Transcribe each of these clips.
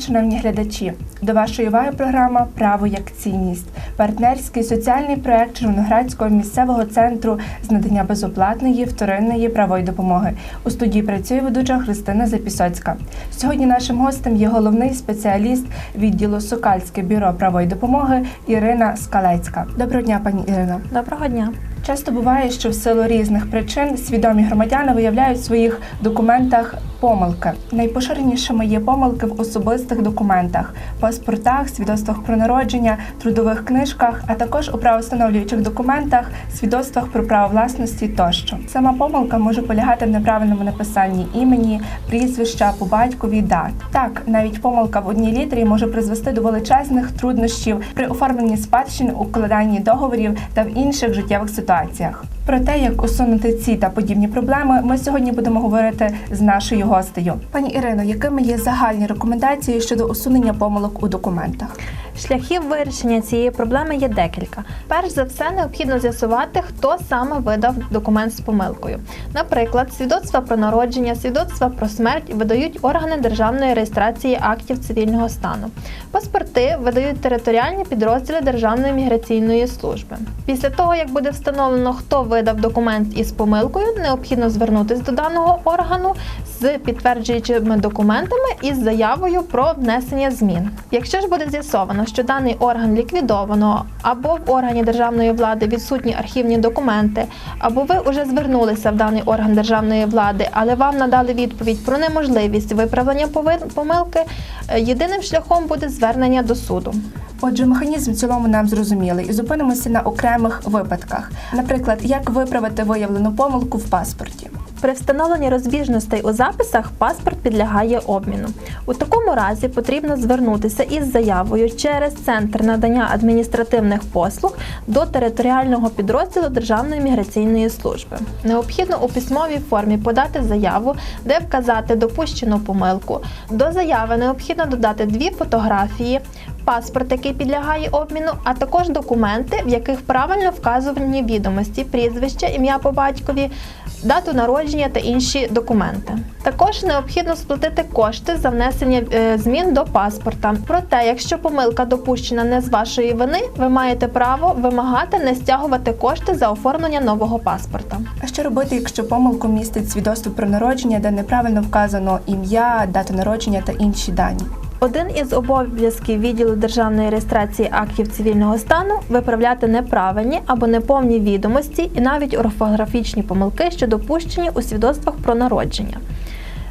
шановні глядачі! До вашої уваги програма Право як цінність, партнерський соціальний проект Червоноградського місцевого центру з надання безоплатної вторинної правої допомоги. У студії працює ведуча Христина Запісоцька. Сьогодні нашим гостем є головний спеціаліст відділу Сокальське бюро правої допомоги Ірина Скалецька. Доброго дня, пані Ірина. Доброго дня. Часто буває, що в силу різних причин свідомі громадяни виявляють в своїх документах помилки. Найпоширенішими є помилки в особистих документах, паспортах, свідоцтвах про народження, трудових книжках, а також у правостановлюючих документах, свідоцтвах про право власності тощо. Сама помилка може полягати в неправильному написанні імені, прізвища по батькові дат. Так, навіть помилка в одній літері може призвести до величезних труднощів при оформленні спадщин, укладанні договорів та в інших життєвих ситуаціях. Про те, як усунути ці та подібні проблеми, ми сьогодні будемо говорити з нашою гостею. Пані Ірино, якими є загальні рекомендації щодо усунення помилок у документах? Шляхів вирішення цієї проблеми є декілька. Перш за все, необхідно з'ясувати, хто саме видав документ з помилкою. Наприклад, свідоцтва про народження, свідоцтва про смерть видають органи державної реєстрації актів цивільного стану. Паспорти видають територіальні підрозділи Державної міграційної служби. Після того, як буде встановлено, хто видав документ із помилкою, необхідно звернутися до даного органу з підтверджуючими документами із заявою про внесення змін. Якщо ж буде з'ясовано, що даний орган ліквідовано, або в органі державної влади відсутні архівні документи, або ви вже звернулися в даний орган державної влади, але вам надали відповідь про неможливість виправлення помилки, е, єдиним шляхом буде звернення до суду. Отже, механізм в цілому нам зрозумілий і зупинимося на окремих випадках. Наприклад, як виправити виявлену помилку в паспорті. При встановленні розбіжностей у записах паспорт підлягає обміну. У такому разі потрібно звернутися із заявою через центр надання адміністративних послуг до територіального підрозділу Державної міграційної служби. Необхідно у письмовій формі подати заяву, де вказати допущену помилку. До заяви необхідно додати дві фотографії. Паспорт, який підлягає обміну, а також документи, в яких правильно вказувані відомості, прізвище, ім'я по батькові, дату народження та інші документи. Також необхідно сплатити кошти за внесення е, змін до паспорта. Проте, якщо помилка допущена не з вашої вини, ви маєте право вимагати не стягувати кошти за оформлення нового паспорта. А що робити, якщо помилку містить свідоцтво про народження, де неправильно вказано ім'я, дата народження та інші дані? Один із обов'язків відділу державної реєстрації актів цивільного стану виправляти неправильні або неповні відомості і навіть орфографічні помилки, що допущені у свідоцтвах про народження.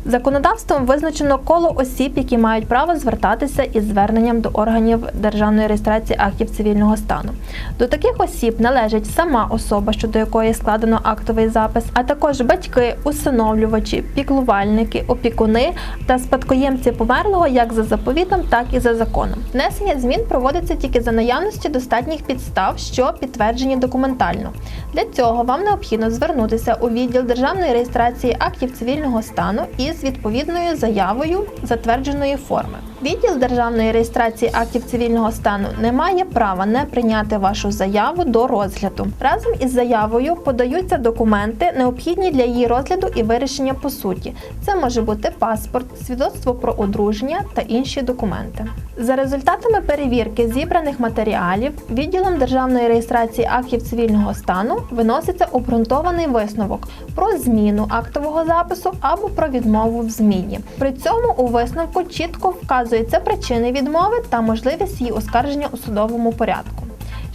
Законодавством визначено коло осіб, які мають право звертатися із зверненням до органів державної реєстрації актів цивільного стану. До таких осіб належить сама особа, щодо якої складено актовий запис, а також батьки, усиновлювачі, піклувальники, опікуни та спадкоємці померлого як за заповітом, так і за законом. Внесення змін проводиться тільки за наявності достатніх підстав, що підтверджені документально. Для цього вам необхідно звернутися у відділ державної реєстрації актів цивільного стану із відповідною заявою затвердженої форми. Відділ державної реєстрації актів цивільного стану не має права не прийняти вашу заяву до розгляду. Разом із заявою подаються документи, необхідні для її розгляду і вирішення по суті. Це може бути паспорт, свідоцтво про одруження та інші документи. За результатами перевірки зібраних матеріалів відділом державної реєстрації актів цивільного стану виноситься обґрунтований висновок про зміну актового запису або про відмову в зміні. При цьому у висновку чітко вказуються причини відмови та можливість її оскарження у судовому порядку.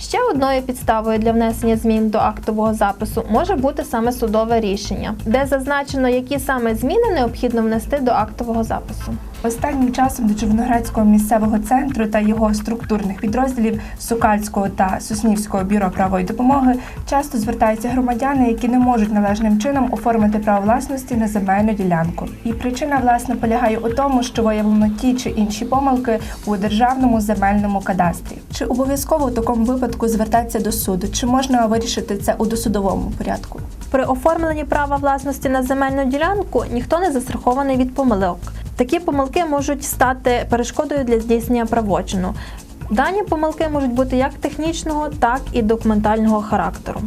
Ще одною підставою для внесення змін до актового запису може бути саме судове рішення, де зазначено, які саме зміни необхідно внести до актового запису. Останнім часом до Червоноградського місцевого центру та його структурних підрозділів Сокальського та Соснівського бюро правої допомоги часто звертаються громадяни, які не можуть належним чином оформити право власності на земельну ділянку. І причина власне полягає у тому, що виявлено ті чи інші помилки у державному земельному кадастрі. Чи обов'язково в такому випадку звертатися до суду? Чи можна вирішити це у досудовому порядку? При оформленні права власності на земельну ділянку ніхто не застрахований від помилок. Такі помилки можуть стати перешкодою для здійснення правочину. Дані помилки можуть бути як технічного, так і документального характеру.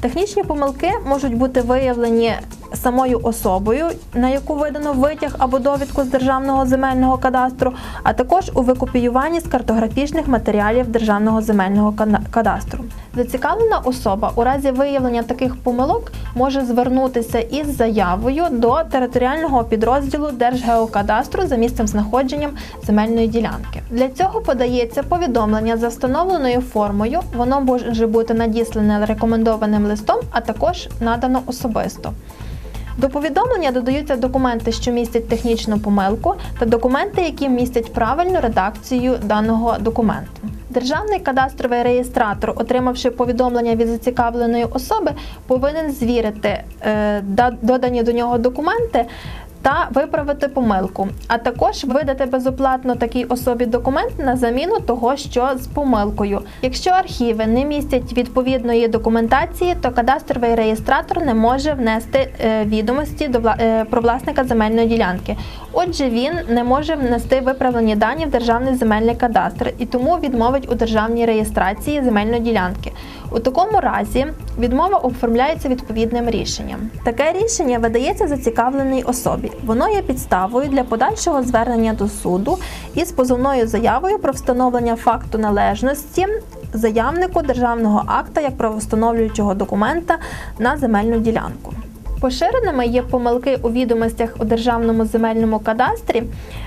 Технічні помилки можуть бути виявлені самою особою, на яку видано витяг або довідку з державного земельного кадастру, а також у викопіюванні з картографічних матеріалів державного земельного кадастру. Зацікавлена особа у разі виявлення таких помилок може звернутися із заявою до територіального підрозділу Держгеокадастру за місцем знаходженням земельної ділянки. Для цього подається повідомлення за встановленою формою. Воно може бути надіслане рекомендованим листом, а також надано особисто. До повідомлення додаються документи, що містять технічну помилку, та документи, які містять правильну редакцію даного документу. Державний кадастровий реєстратор, отримавши повідомлення від зацікавленої особи, повинен звірити е, додані до нього документи та виправити помилку, а також видати безоплатно такій особі документ на заміну того, що з помилкою. Якщо архіви не містять відповідної документації, то кадастровий реєстратор не може внести е, відомості до е, про власника земельної ділянки. Отже, він не може внести виправлені дані в державний земельний кадастр і тому відмовить у державній реєстрації земельної ділянки. У такому разі відмова оформляється відповідним рішенням. Таке рішення видається зацікавленій особі. Воно є підставою для подальшого звернення до суду із позовною заявою про встановлення факту належності заявнику державного акта як правостановлюючого документа на земельну ділянку. Поширеними є помилки у відомостях у державному земельному кадастрі,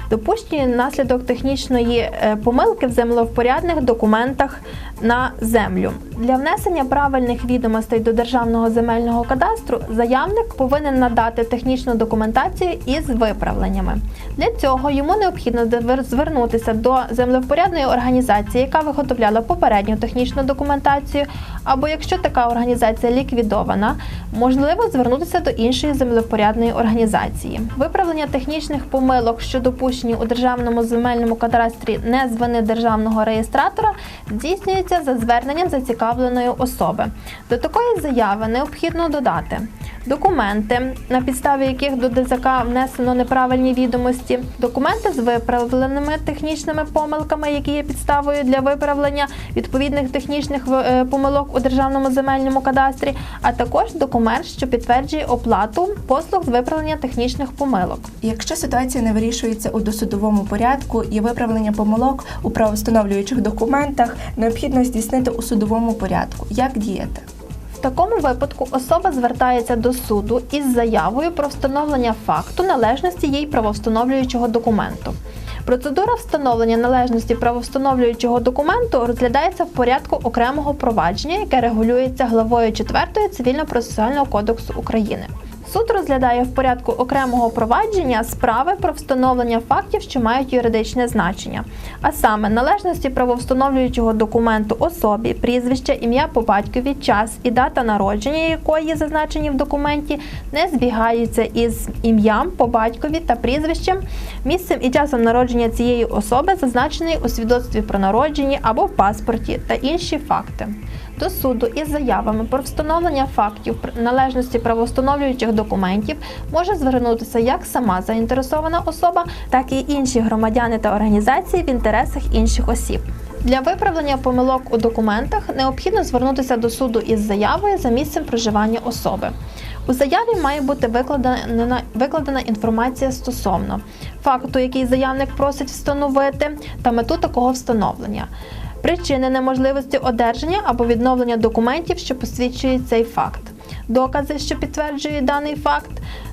допущені внаслідок технічної е, помилки в землевпорядних документах на землю. Для внесення правильних відомостей до державного земельного кадастру заявник повинен надати технічну документацію із виправленнями. Для цього йому необхідно звернутися до землевпорядної організації, яка виготовляла попередню технічну документацію, або якщо така організація ліквідована, можливо звернутися до іншої землевпорядної організації. Виправлення технічних помилок, що допущені у державному земельному кадастрі не з вини державного реєстратора, здійснюється за зверненням зацікавленої особи. До такої заяви необхідно додати документи, на підставі яких до ДЗК внесено неправильні відомості, документи з виправленими технічними помилками, які є підставою для виправлення відповідних технічних е, помилок у державному земельному кадастрі, а також документ, що підтверджує оплату послуг з виправлення технічних помилок. Якщо ситуація не вирішується у досудовому порядку і виправлення помилок у правовстановлюючих документах, необхідно здійснити у судовому порядку. Як діяти? В такому випадку особа звертається до суду із заявою про встановлення факту належності їй правовстановлюючого документу. Процедура встановлення належності правовстановлюючого документу розглядається в порядку окремого провадження, яке регулюється главою 4 Цивільно-процесуального кодексу України. Суд розглядає в порядку окремого провадження справи про встановлення фактів, що мають юридичне значення, а саме належності правовстановлюючого документу особі, прізвище, ім'я по батькові, час і дата народження, якої зазначені в документі, не збігаються із ім'ям по батькові та прізвищем, місцем і часом народження цієї особи, зазначений у свідоцтві про народження або в паспорті, та інші факти. До суду із заявами про встановлення фактів належності правовстановлюючих документів може звернутися як сама заінтересована особа, так і інші громадяни та організації в інтересах інших осіб. Для виправлення помилок у документах необхідно звернутися до суду із заявою за місцем проживання особи. У заяві має бути викладена, викладена інформація стосовно факту, який заявник просить встановити, та мету такого встановлення причини неможливості одержання або відновлення документів, що посвідчують цей факт. Докази, що підтверджують даний факт.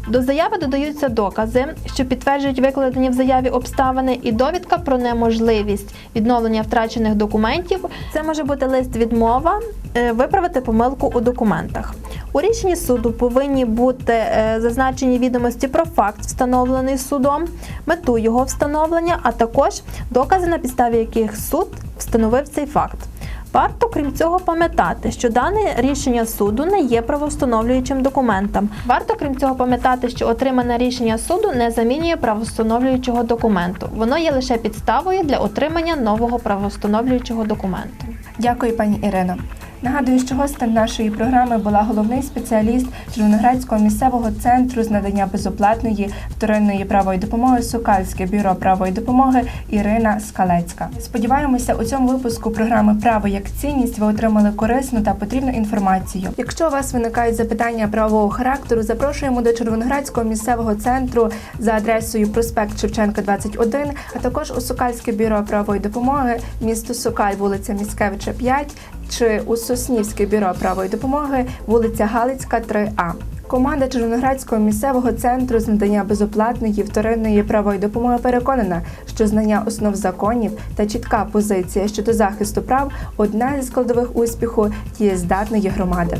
До заяви додаються докази, що підтверджують викладені в заяві обставини, і довідка про неможливість відновлення втрачених документів. Це може бути лист відмова, е, виправити помилку у документах. У рішенні суду повинні бути е, зазначені відомості про факт, встановлений судом, мету його встановлення, а також докази, на підставі яких суд встановив цей факт. Варто, крім цього, пам'ятати, що дане рішення суду не є правовстановлюючим документом. Варто, крім цього, пам'ятати, що отримане рішення суду не замінює правовстановлюючого документу. Воно є лише підставою для отримання нового правовстановлюючого документу. Дякую, пані Ірино. Нагадую, що гостем нашої програми була головний спеціаліст Червоноградського місцевого центру з надання безоплатної вторинної правої допомоги Сокальське бюро правої допомоги Ірина Скалецька. Сподіваємося, у цьому випуску програми Право як цінність ви отримали корисну та потрібну інформацію. Якщо у вас виникають запитання правового характеру, запрошуємо до Червоноградського місцевого центру за адресою проспект Шевченка 21, а також у Сокальське бюро правої допомоги, місто Сокаль, вулиця Міскевича 5, чи у Соснівське бюро правої допомоги, вулиця Галицька 3А. Команда Червоноградського місцевого центру з надання безоплатної вторинної правої допомоги переконана, що знання основ законів та чітка позиція щодо захисту прав одна зі складових успіху дієздатної громади.